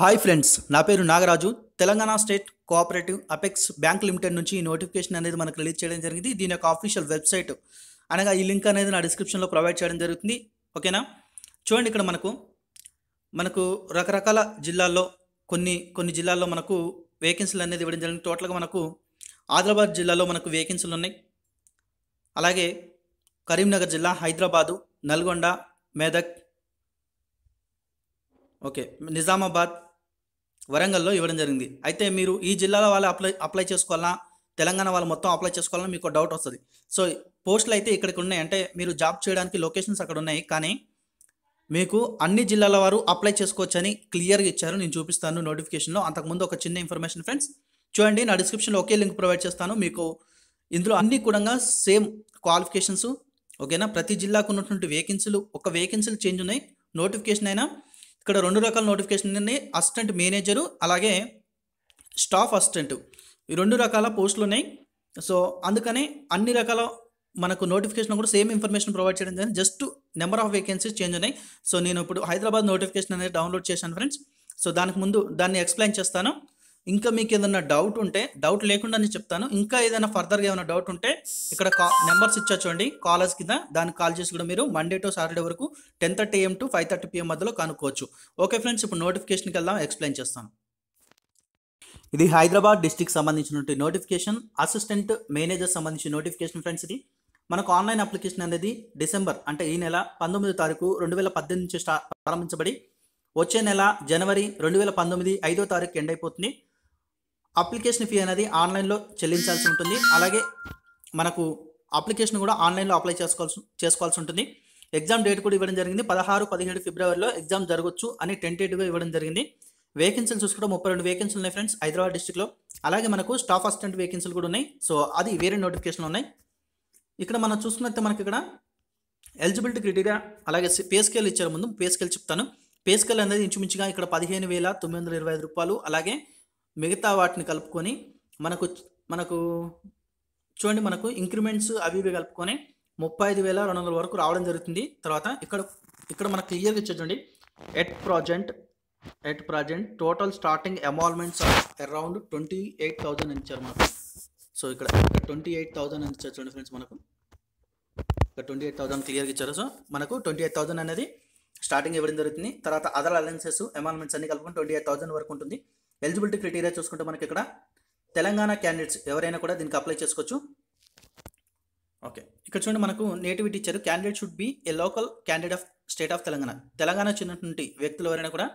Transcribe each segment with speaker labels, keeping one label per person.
Speaker 1: Hi friends నా పేరు Nagaraju. Telangana state cooperative apex bank limited నుంచి ఈ నోటిఫికేషన్ అనేది మనకు రిలీజ్ చేయడం జరిగింది. దీని యొక్క ఆఫీషియల్ వెబ్సైట్ అనగా ఈ లింక్ అనేది నా డిస్క్రిప్షన్లో ప్రొవైడ్ చేయడం జరుగుతుంది. ఓకేనా? చూడండి ఇక్కడ మనకు మనకు రకరకాల జిల్లాల్లో కొన్ని కొన్ని జిల్లాల్లో మనకు వేకెన్సీలు అనేది ఇవ్వడం జరిగింది. టోటల్గా మనకు ఆదిలాబాద్ జిల్లాలో మనకు వేకెన్సీలు ఉన్నాయి. అలాగే కరీంనగర్ జిల్లా హైదరాబాదు నల్గొండ మెదక్ ఓకే నిజామాబాద్ వరంగల్లో ఇవ్వడం జరిగింది. అయితే మీరు ఈ జిల్లాల వాళ్ళు అప్లై అప్లై చేసుకోవాలా తెలంగాణ వాళ్ళు మొత్తం అప్లై చేసుకోవాలని మీకు డౌట్ వస్తుంది. సో పోస్టులు అయితే ఇక్కడికి ఉన్నాయి. అంటే మీరు జాబ్ చేయడానికి లొకేషన్స్ అక్కడ ఉన్నాయి. కానీ మీకు అన్ని జిల్లాల వారు అప్లై చేసుకోవచ్చని క్లియర్గా ఇచ్చారు. నేను చూపిస్తాను నోటిఫికేషన్లో. అంతకుముందు ఒక చిన్న ఇన్ఫర్మేషన్ ఫ్రెండ్స్ చూడండి నా డిస్క్రిప్షన్లో ఒకే లింక్ ప్రొవైడ్ చేస్తాను. మీకు ఇందులో అన్ని కూడా సేమ్ క్వాలిఫికేషన్స్ ఓకేనా? ప్రతి జిల్లాకు ఉన్నటువంటి వేకెన్సీలు ఒక వేకెన్సీలు చేంజ్ ఉన్నాయి. నోటిఫికేషన్ అయినా ఇక్కడ రెండు రకాల నోటిఫికేషన్ ఉన్నాయి అసిస్టెంట్ మేనేజరు అలాగే స్టాఫ్ అసిస్టెంట్ ఈ రెండు రకాల పోస్టులు ఉన్నాయి. సో అందుకని అన్ని రకాల మనకు నోటిఫికేషన్ కూడా సేమ్ ఇన్ఫర్మేషన్ ప్రొవైడ్ చేయడం జరిగింది. Just number of vacancies change ఉన్నాయి. సో నేను ఇప్పుడు హైదరాబాద్ నోటిఫికేషన్ అనేది డౌన్లోడ్ చేశాను ఫ్రెండ్స్ సో దానికి ముందు దాన్ని ఎక్స్ప్లెయిన్ చేస్తాను. ఇంకా మీకు ఏదైనా డౌట్ ఉంటే డౌట్ లేకుండా నేను చెప్తాను. ఇంకా ఏదైనా ఫర్దర్గా ఏమైనా డౌట్ ఉంటే ఇక్కడ కా నెంబర్స్ ఇచ్చా చూడండి. కాలర్స్ కింద దానికి కాల్ చేసి కూడా మీరు మండే టు సాటర్డే వరకు ten thirty AM to five thirty PM మధ్యలో కనుక్కోవచ్చు. ఓకే ఫ్రెండ్స్ ఇప్పుడు నోటిఫికేషన్కి వెళ్దాం ఎక్స్ప్లెయిన్ చేస్తాను ఇది హైదరాబాద్ డిస్టిక్ సంబంధించినటువంటి నోటిఫికేషన్ అసిస్టెంట్ మేనేజర్ సంబంధించిన నోటిఫికేషన్ ఫ్రెండ్స్ ఇది. మనకు ఆన్లైన్ అప్లికేషన్ అనేది డిసెంబర్ అంటే ఈ నెల పంతొమ్మిదో తారీఖు రెండు వేల పద్దెనిమిది నుంచి స్టా ప్రారంభించబడి వచ్చే నెల జనవరి రెండు వేల పంతొమ్మిది ఐదో తారీఖు ఎండ్ అయిపోతుంది. అప్లికేషన్ ఫీ అనేది ఆన్లైన్లో చెల్లించాల్సి ఉంటుంది. అలాగే మనకు అప్లికేషన్ కూడా ఆన్లైన్లో అప్లై చేసుకోవాల్సి చేసుకోవాల్సి ఉంటుంది. ఎగ్జామ్ డేట్ కూడా ఇవ్వడం జరిగింది. పదహారు పదిహేడు ఫిబ్రవరిలో ఎగ్జామ్ జరగవచ్చు అని టెంటేటివ్గా ఇవ్వడం జరిగింది. వేకెన్సీలు చూసుకుంటే ముప్పై రెండు వేకెన్సీలు ఉన్నాయి ఫ్రెండ్స్ హైదరాబాద్ డిస్టిక్లో. అలాగే మనకు స్టాఫ్ అసిస్టెంట్ వేకెన్సీలు కూడా ఉన్నాయి. సో అది వేరే నోటిఫికేషన్లు ఉన్నాయి. ఇక్కడ మనం చూసుకున్నట్టే మనకి ఇక్కడ ఎలిజిబిలిటీ క్రైటీరియా అలాగే పే స్కేల్ ఇచ్చారు ముందు. పే స్కేల్ చెప్తాను. పే స్కేల్ అనేది ఇంచుమించుగా ఇక్కడ పదిహేను వేల తొమ్మిది వందల ఇరవై ఐదు రూపాయలు. అలాగే మిగతా వాటిని కలుపుకొని మనకు మనకు చూడండి మనకు ఇంక్రిమెంట్స్ అవి ఇవి కలుపుకొని ముప్పై ఐదు వేల రెండు వందల వరకు రావడం జరుగుతుంది. తర్వాత ఇక్కడ ఇక్కడ మనకు క్లియర్గా ఇచ్చేటండి at present at present total starting emoluments around twenty eight thousand ఇచ్చారు మనకు. సో ఇక్కడ ఇక్కడ ట్వంటీ ఎయిట్ థౌజండ్ అని ఇచ్చారు చూడండి ఫ్రెండ్స్ మనకు. ఇక్కడ ట్వంటీ ఎయిట్ థౌసండ్ క్లియర్గా ఇచ్చారు. సో మనకు ట్వంటీ ఎయిట్ థౌసండ్ అనేది స్టార్టింగ్ ఇవ్వడం జరుగుతుంది. తర్వాత అదర్ అలయన్సెస్ అమాల్మెంట్స్ అన్ని కలుపుకొని ట్వంటీ ఎయిట్ థౌసండ్ వరకు ఉంటుంది. ఎలిజిబిలిటీ క్రైటీరియా చూసుకుంటే మనకి ఇక్కడ తెలంగాణ క్యాండిడేట్స్ ఎవరైనా కూడా దీనికి అప్లై చేసుకోవచ్చు. ఓకే ఇక్కడ చూడండి మనకు నేటివిటీ ఇచ్చారు. Candidate should be a local candidate of state of Telangana Telangana చెందినటువంటి వ్యక్తులు ఎవరైనా కూడా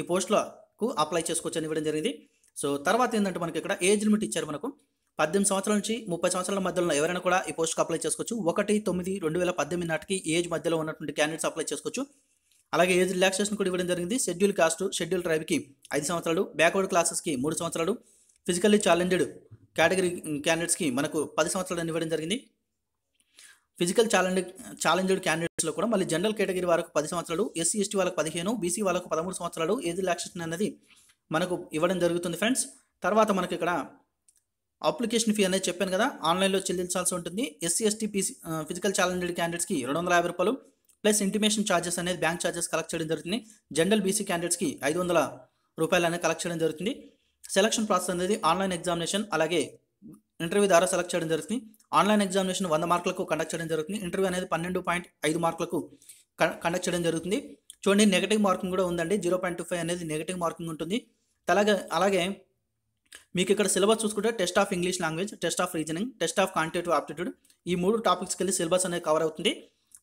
Speaker 1: ఈ పోస్టులకు అప్లై చేసుకోవచ్చు అని ఇవ్వడం జరిగింది. సో తర్వాత ఏంటంటే మనకి ఇక్కడ ఏజ్ లిమిట్ ఇచ్చారు మనకు. పద్దెనిమిది సంవత్సరాల నుంచి ముప్పై సంవత్సరాల మధ్యలో ఎవరైనా కూడా ఈ పోస్ట్కి అప్లై చేసుకోవచ్చు. ఒకటి తొమ్మిది రెండు వేల పద్దెనిమిది నాటికి ఏజ్ మధ్యలో ఉన్నటువంటి క్యాండిడేట్స్ అప్లై చేసుకోవచ్చు. అలాగే ఏజ్ రిలాక్సేషన్ కూడా ఇవ్వడం జరిగింది. షెడ్యూల్ కాస్ట్ షెడ్యూల్ ట్రైబ్కి ఐదు సంవత్సరాలు బ్యాక్వర్డ్ క్లాసెస్కి మూడు సంవత్సరాలు ఫిజికల్లీ ఛాలెంజ్డ్ కేటగిరీ క్యాండిడేట్స్కి మనకు పది సంవత్సరాలు ఇవ్వడం జరిగింది. ఫిజికల్ ఛాలెంజ్ ఛాలెంజ్డ్ క్యాండిడేట్స్లో కూడా మళ్ళీ జనరల్ కేటగిరీ వాళ్ళకు పది సంవత్సరాలు ఎస్సీ ఎస్టీ వాళ్ళకి పదిహేను బీసీ వాళ్ళకు పదమూడు సంవత్సరాలు ఏజ్ రిలాక్సేషన్ అనేది మనకు ఇవ్వడం జరుగుతుంది ఫ్రెండ్స్. తర్వాత మనకి ఇక్కడ అప్లికేషన్ ఫీ అనేది చెప్పాను కదా ఆన్లైన్లో చెల్లించాల్సి ఉంటుంది. SC ST PC physical challenged క్యాండిడేట్స్కి రెండు వందల యాభై రూపాయలు ప్లస్ ఇంటిమేషన్ ఛార్జెస్ అనేది బ్యాంక్ ఛార్జెస్ కలెక్ట్ చేయడం జరుగుతుంది. జనరల్ బీసీ క్యాండిడేట్స్కి ఐదు వందల రూపాయలు అనేది కలెక్ట్ చేయడం జరుగుతుంది. సెలక్షన్ ప్రాసెస్ అనేది ఆన్లైన్ ఎగ్జామినేషన్ అలాగే ఇంటర్వ్యూ ద్వారా సెలెక్ట్ చేయడం జరుగుతుంది. ఆన్లైన్ ఎగ్జామినేషన్ వంద మార్కులకు కండక్ట్ చేయడం జరుగుతుంది. ఇంటర్వ్యూ అనేది పన్నెండు పాయింట్ ఐదు మార్కులకు కండక్ట్ చేయడం జరుగుతుంది. చూడండి నెగిటివ్ మార్కింగ్ కూడా ఉందండి. జీరో పాయింట్ టూ ఫైవ్ అనేది నెగటివ్ మార్కింగ్ ఉంటుంది. అలాగే అలాగే మీకు ఇక్కడ సిలబస్ చూసుకుంటే test of English language test of reasoning test of quantitative aptitude ఈ మూడు టాపిక్స్కి వెళ్ళి సిలబస్ అనేది కవర్ అవుతుంది.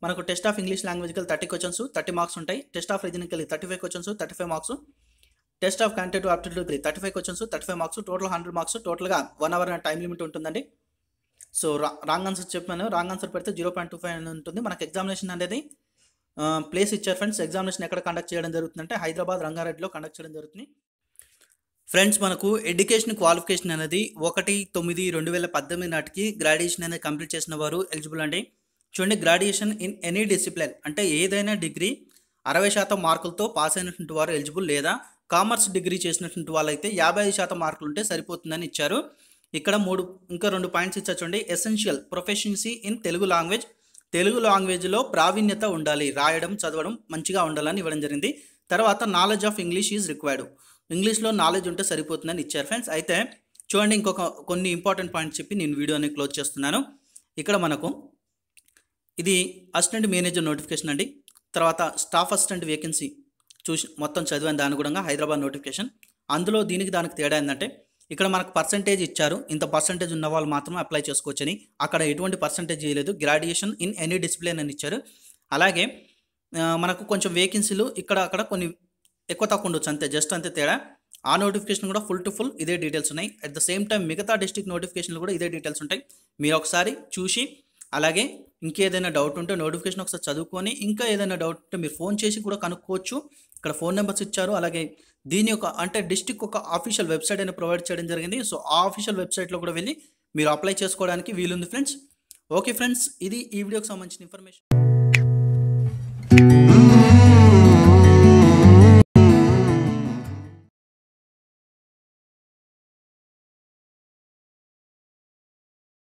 Speaker 1: మనకు టెస్ట్ ఆఫ్ ఇంగ్లీష్ లాంగ్వేజ్కి థర్టీ క్వశ్చన్స్ థర్టీ మార్క్స్ ఉంటాయి. Test of రీజనింగ్కి thirty five questions thirty five marks test of quantitative aptitude thirty five questions thirty five marks total hundred marks టోటల్గా వన్ అవర్ టైం లిమిట్ ఉంటుందండి. So wrong answer చెప్పాను. Wrong answer పెడితే zero point two five ఉంటుంది. మనకు examination అనేది place ఇచ్చారు friends examination ఎక్కడ conduct చేయడం జరుగుతుందంటే హైదరాబాద్ రంగారెడ్డిలో కండక్ట్ చేయడం జరుగుతుంది. ఫ్రెండ్స్ మనకు ఎడ్యుకేషన్ క్వాలిఫికేషన్ అనేది ఒకటి తొమ్మిది రెండు వేల పద్దెనిమిది నాటికి గ్రాడ్యుయేషన్ అనేది కంప్లీట్ చేసిన వారు ఎలిజిబుల్ అండి. చూడండి గ్రాడ్యుయేషన్ ఇన్ ఎనీ డిసిప్లిన్ అంటే ఏదైనా డిగ్రీ అరవై శాతం మార్కులతో పాస్ అయినటువంటి వారు ఎలిజిబుల్ లేదా కామర్స్ డిగ్రీ చేసినటువంటి వాళ్ళైతే యాభై ఐదు శాతం మార్కులు ఉంటే సరిపోతుందని ఇచ్చారు. ఇక్కడ మూడు ఇంకా రెండు పాయింట్స్ ఇచ్చా చూడండి. Essential proficiency in Telugu language Telugu లాంగ్వేజ్లో ప్రావీణ్యత ఉండాలి. రాయడం చదవడం మంచిగా ఉండాలని ఇవ్వడం జరిగింది. తర్వాత knowledge of English is required ఇంగ్లీష్లో నాలెడ్జ్ ఉంటే సరిపోతుందని ఇచ్చారు ఫ్రెండ్స్ అయితే చూడండి ఇంకొక కొన్ని ఇంపార్టెంట్ పాయింట్స్ చెప్పి నేను వీడియోని క్లోజ్ చేస్తున్నాను. ఇక్కడ మనకు ఇది అసిస్టెంట్ మేనేజర్ నోటిఫికేషన్ అండి. తర్వాత స్టాఫ్ అసిస్టెంట్ వేకెన్సీ చూసి మొత్తం చదివాను దాని కూడా హైదరాబాద్ నోటిఫికేషన్. అందులో దీనికి దానికి తేడా ఏంటంటే ఇక్కడ మనకు పర్సంటేజ్ ఇచ్చారు. ఇంత పర్సంటేజ్ ఉన్న వాళ్ళు మాత్రమే అప్లై చేసుకోవచ్చని. అక్కడ ఎటువంటి పర్సంటేజ్ చేయలేదు. గ్రాడ్యుయేషన్ ఇన్ ఎనీ డిసిప్లిన్ అని ఇచ్చారు. అలాగే మనకు కొంచెం వేకెన్సీలు ఇక్కడ అక్కడ కొన్ని ఎక్కువ తక్కువ ఉండొచ్చు. అంతే జస్ట్ అంతే తేడా. ఆ నోటిఫికేషన్ కూడా ఫుల్ టు ఫుల్ ఇదే డీటెయిల్స్ ఉన్నాయి. అట్ ద సేమ్ టైం మిగతా డిస్ట్రిక్ట్ నోటిఫికేషన్లు కూడా ఇదే డీటెయిల్స్ ఉంటాయి. మీరు ఒకసారి చూసి అలాగే ఇంకేదైనా డౌట్ ఉంటే నోటిఫికేషన్ ఒకసారి చదువుకొని ఇంకా ఏదైనా డౌట్ ఉంటే మీరు ఫోన్ చేసి కూడా కనుక్కోవచ్చు. ఇక్కడ ఫోన్ నెంబర్స్ ఇచ్చారు. అలాగే దీని యొక్క అంటే డిస్టిక్ ఒక ఆఫీషియల్ వెబ్సైట్ అయినా ప్రొవైడ్ చేయడం జరిగింది. సో ఆ ఆఫీషియల్ వెబ్సైట్లో కూడా వెళ్ళి మీరు అప్లై చేసుకోవడానికి వీలుంది ఫ్రెండ్స్ ఓకే ఫ్రెండ్స్ ఇది ఈ వీడియోకి సంబంధించిన ఇన్ఫర్మేషన్